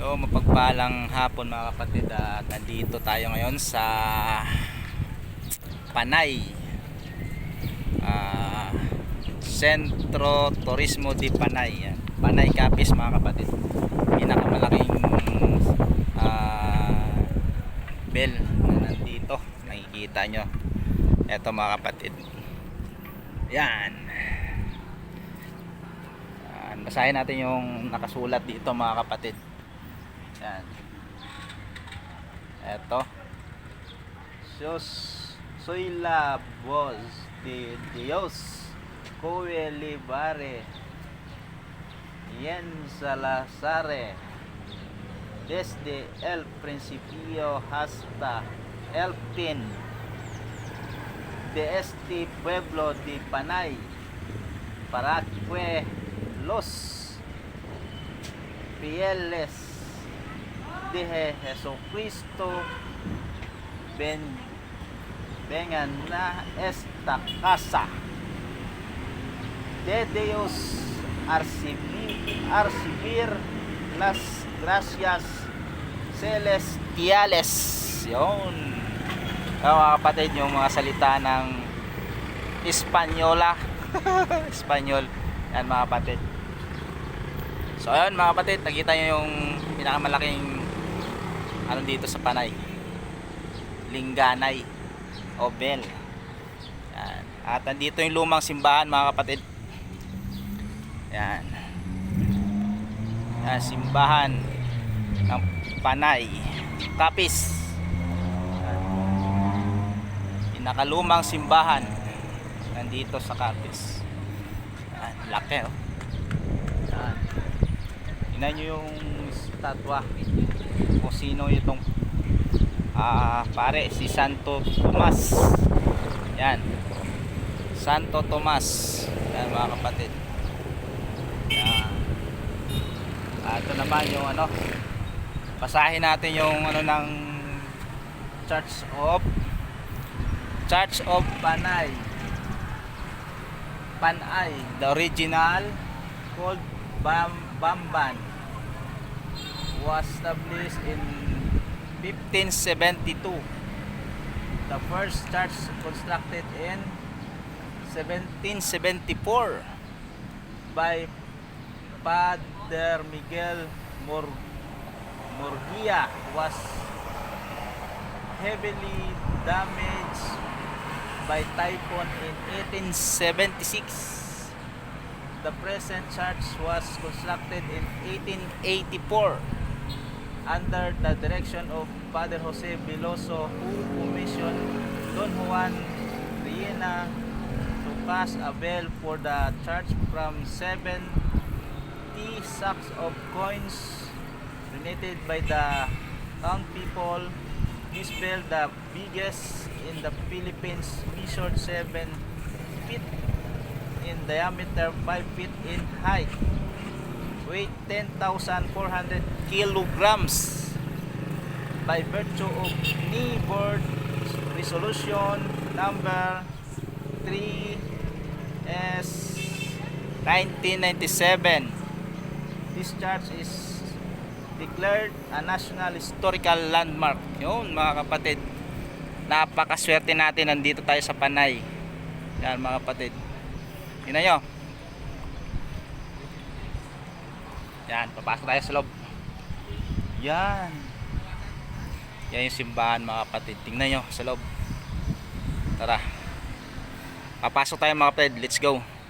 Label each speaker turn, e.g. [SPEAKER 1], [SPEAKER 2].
[SPEAKER 1] So mapagpalang hapon mga kapatid. At nandito tayo ngayon sa Panay Ah, Centro Turismo de Panay. Panay Capiz mga kapatid. Pinakamalaking ah, bell na nandito. Nakikita nyo. Eto mga kapatid. Yan. Yan, basahin natin yung nakasulat dito mga kapatid yan. Eto. Sus soy la voz de Dios que libare y Salazare desde el principio hasta el fin de este pueblo de Panay para que los fieles de Jesucristo ven, vengan a esta casa. De Dios a recibir, a recibir las gracias celestiales. Yun. Yung mga kapatid yung mga salita ng Espanyola. Espanyol. Yan mga kapatid. So ayun mga kapatid nakita nyo yung pinakamalaking ano dito sa Panay. Lingganay. O Bell yan. at nandito yung lumang simbahan mga kapatid. Yan. Yan simbahan ng Panay. Kapis. Yan. pinakalumang simbahan nandito sa Kapis. Yan. laki oh. Yan. tingnan nyo yung statwa kung sino itong ah pare si Santo Tomas. Yan. Santo Tomas. Yan mga kapatid. Ah, ito naman yung ano basahin natin yung ano ng Church of Church of Panay. Panay the original called Bam Bamban was established in 1572. The first church constructed in 1774 by Father Miguel Mor Murguia was heavily damaged by typhoon in 1876. The present church was constructed in 1884 under the direction of Father Jose Veloso who commissioned Don Juan Riena to cast a bell for the church from 70 sacks of coins donated by the town people. This bell, the biggest in the Philippines, measured 7 feet in diameter, 5 feet in height weight 10,400 kilograms. By virtue of knee board resolution number 3 S 1997 this church is declared a national historical landmark. Yun mga kapatid. Napakaswerte natin. Nandito tayo sa Panay. Yan mga kapatid. Tingnan nyo Yan, papasok tayo sa loob. Yan. Yan yung simbahan mga kapatid. Tingnan nyo sa loob. Tara. Papasok tayo mga kapatid. Let's go.